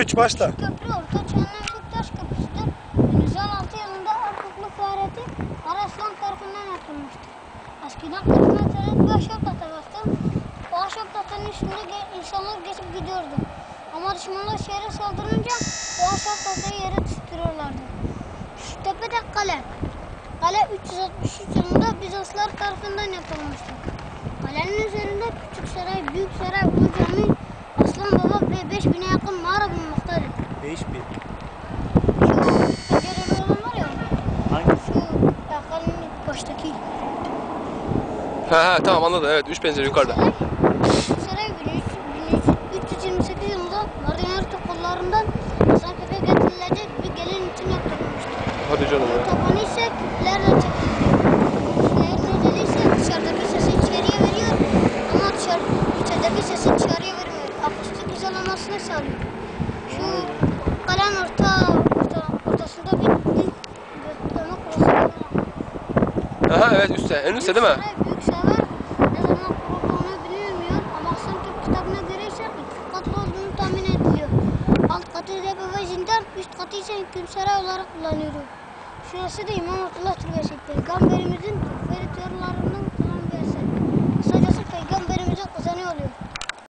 3 başla. Köprü Orta Çağ'ın Beşiktaş Köprüsü'dür. 1116 yılında Erkekli Fahrettin Araslan tarafından yapılmıştır. Eskiden 40 metrelik bir ahşap tahta vardı. O ahşap tahtanın üstünde insanlar geçip gidiyordu. Ama düşmanlar şehre saldırınca o ahşap tahtayı yere düşürüyorlardı. Şu tepede kale. Kale 363 yılında Bizanslar tarafından yapılmıştır. Kalenin üzerinde küçük saray, büyük saray, ulu 5000. Şu pencereli olan var ya, Hangisi? şu yakanın baştaki. Ha ha tamam anladım evet 3 pencere yukarıda. Saray, saray 1328 yılında Margaret kollarından Hasankeyf'e getirilecek bir gelin için yaptırılmıştır. Hadi canım ya. Tabanı ise küplerle çekiliyor. Şehrin özelliği ise dışarıdaki sesi içeriye veriyor ama dışarı, içerideki sesi dışarıya vermiyor. Akustik izolamasını sağlıyor. Şu kalenin orta, orta ortasında bir dik götleme kuvveti var. Aha evet üstte. En üstte değil mi? Büyük saray ne zaman kurulduğunu bilinmiyor ama Hasankeyf kitabına göre ise katlı olduğunu tahmin ediliyor. Alt katı depo ve zindan, üst katı ise hükümsaray olarak kullanılıyor. Şurası da İmam Abdullah Türbesi. Peygamberimizin feritörlerinden